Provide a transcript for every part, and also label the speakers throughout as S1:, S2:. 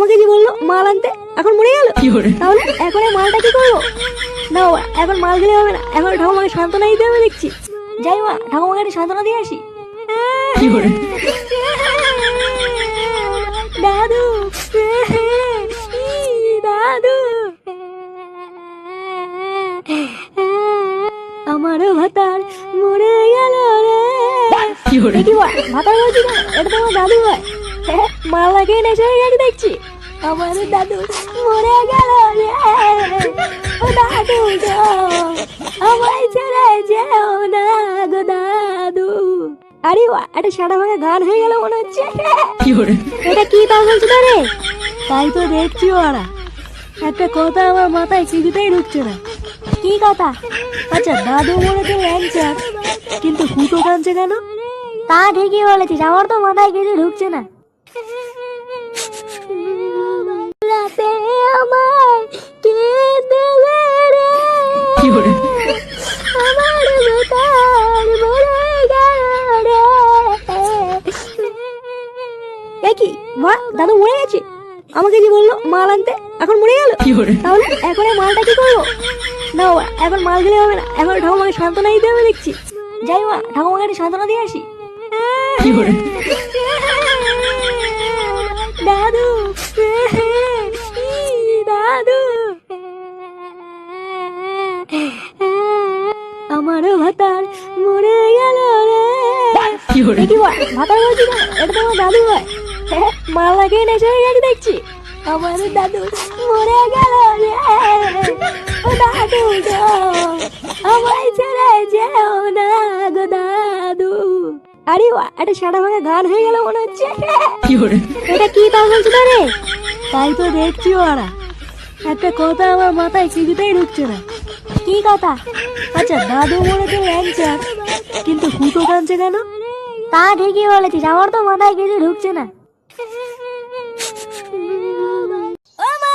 S1: বলল মাল আনতে এখন মরে গেল? তাহলে এখন মালটা কি করব? না এখন মাল দিলে হবে না এখন ঠাকুমাকে সান্ত্বনা দিতে হবে দেখছি। যাই মা ঠাকুমাকে একটু সান্ত্বনা দিয়ে আসি। দাদু দাদু। আমারও ভাতার মরে গেল রে। কি ভাতার বলছি না এটা তো আমার দাদু ভাই মাল লাগিয়ে নেশে হয়ে গেছে দেখছি। আমার দাদু মরে গেল ও দাদু গো আমায় ছেড়ে যেও না গো দাদু। আরে একটা সাদা ভাঙা গান হয়ে গেল মনে হচ্ছে। এটা কি তা বলছো রে? তাই তো দেখছি ওরা। একটা কথা আমার মাথায় কিছুতেই ঢুকছে না। কি কথা? আচ্ছা দাদু মরেছে ল্যাংচার কিন্তু ফুটো কাঁদছে কেন? তা ঠিকই বলেছিস আমার তো মাথায় কিছু ঢুকছে না। দাদু মরে গেছে। আমাকে যে বলল? মাল আনতে এখন মরে গেল? তাহলে এখন মালটা কি করব না বাবা, এখন মাল দিলে হবে না। এখন ঠাকুমাকে সান্ত্বনা দিতে হবে দেখছি। যাই মা ঠাকুমাকে একটু সান্ত্বনা দিয়ে আসি। দাদু দাদু। আমারও ভাতার মরে গেল রে। কি বল ভাতার বলছি না এটা তো আমার দাদু ভাই মাল লাগিয়ে নেশে হয়ে গেছে দেখছি। আমার দাদু মরে গেল ও দাদু গো আমায় ছেড়ে যেও না গো দাদু। আরে বাহ একটা সাদা ভাঙা গান হয়ে গেল মনে হচ্ছে। এটা কি তা বলছো রে? তাই তো দেখছি ওরা। একটা কথা আমার মাথায় কিছুতেই ঢুকছে না। কি কথা? আচ্ছা দাদু মরেছে ল্যাংচার কিন্তু ফুটো কাঁদছে কেন? তা ঠিকই বলেছিস আমার তো মাথায় কিছু ঢুকছে না ও মা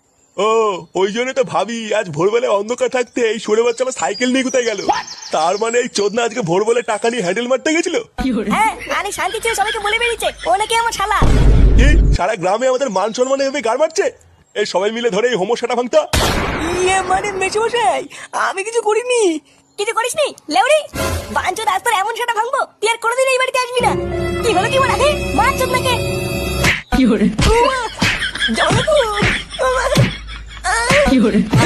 S2: ও ওই জন্য তো ভাবি আজ ভোরবেলায় অন্ধকার থাকতে এই সরে বাচ্চা আমার সাইকেল নিয়ে কোথায় গেল? তার মানে এই চোদনা আজকে ভোরবেলায় টাকা নিয়ে হ্যান্ডেল মারতে গেছিল?
S1: হ্যাঁ আরে শান্তি ছিল সবাইকে বলে বেরিয়েছে। ও নাকি আমার শালা।
S2: কি? সারা গ্রামে আমাদের মান সম্মানে এভাবে গার মারছে? এই সবাই মিলে ধরে এই হোমোসাটা ভাঙতা।
S3: ইয়ে মানে মেশমশাই আমি কিছু করিনি।
S1: কিছু করিসনি? লেউরি বাঞ্চো দাস তোর এমন সেটা ভাঙবো? তুই আর কোনোদিন এই বাড়িতে আসবি না। কি হলো কি বলা হে বাঞ্চো নাকি
S3: জানো তো